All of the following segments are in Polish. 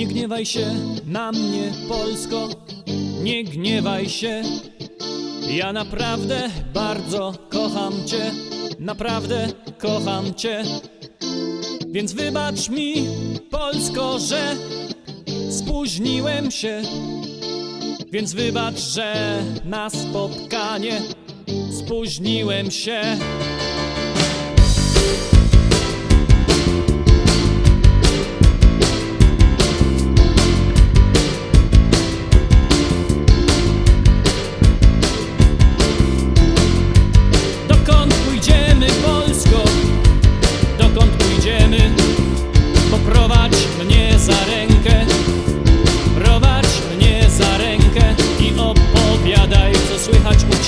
Nie gniewaj się na mnie, Polsko, nie gniewaj się. Ja naprawdę bardzo kocham Cię, naprawdę kocham Cię. Więc wybacz mi, Polsko, że spóźniłem się. Więc wybacz, że na spotkanie spóźniłem się.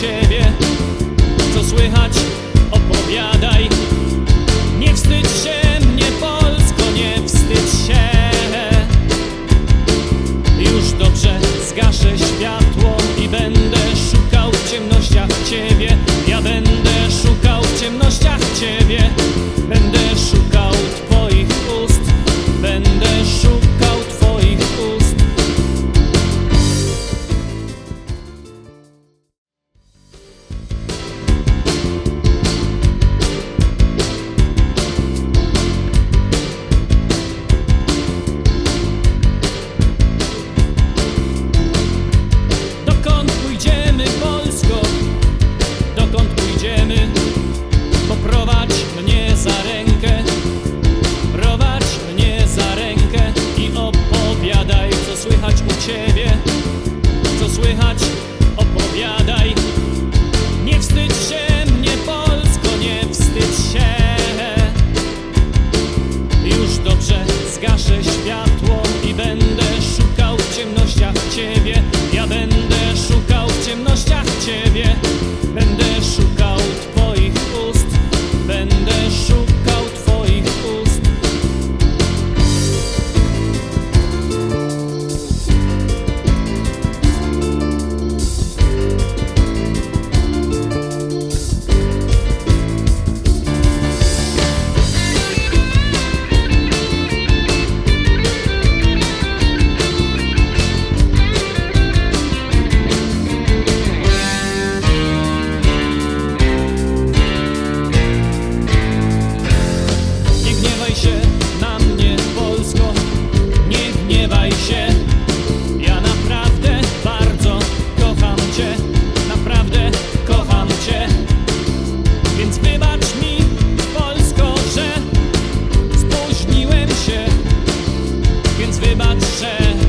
siebie. Co słychać? Opowiadaj. Nie wstydź się mnie Polsko, nie wstydź się. Już dobrze zgaszę światło I będę szukał w ciemnościach Ciebie. Ja będę szukał w ciemnościach Ciebie. Będę wybacz, że